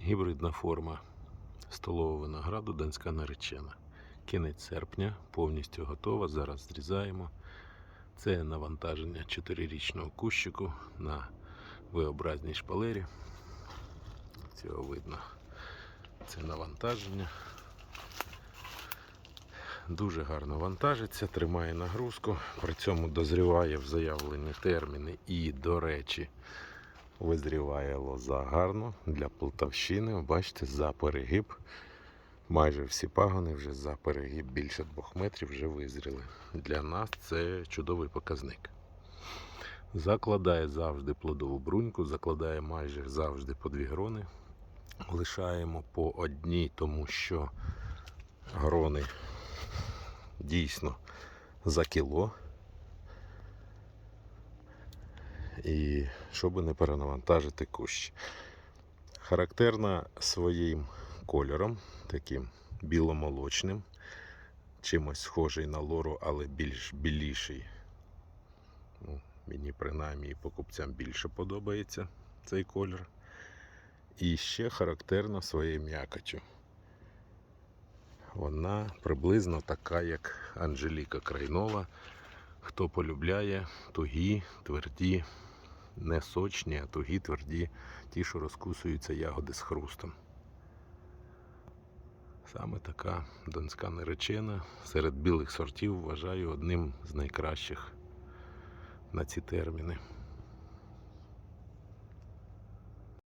Гібридна форма столового винограду Донська наречена. Кінець серпня, повністю готова. Зараз зрізаємо. Це навантаження 4-річного кущику на V-образній шпалері. Цього видно. Це навантаження. Дуже гарно вантажиться, тримає нагрузку, при цьому дозріває в заявлені терміни і, до речі, визріває лоза гарно для Полтавщини. Бачите, за перегиб. Майже всі пагони вже за перегиб більше двох метрів вже визріли. Для нас це чудовий показник. Закладає завжди плодову бруньку, закладає майже завжди по дві грони. Лишаємо по одній, тому що грони дійсно за кіло. І щоб не перенавантажити кущ. Характерна своїм кольором, таким біломолочним, чимось схожий на лору, але більш біліший. Ну, мені принаймні і покупцям більше подобається цей колір. І ще характерна своєю м'якотю. Вона приблизно така, як Анжеліка Крайнова. Хто полюбляє тугі, тверді, не сочні, а тугі, тверді, ті, що розкусуються ягоди з хрустом. Саме така донська наречена серед білих сортів вважаю одним з найкращих на ці терміни.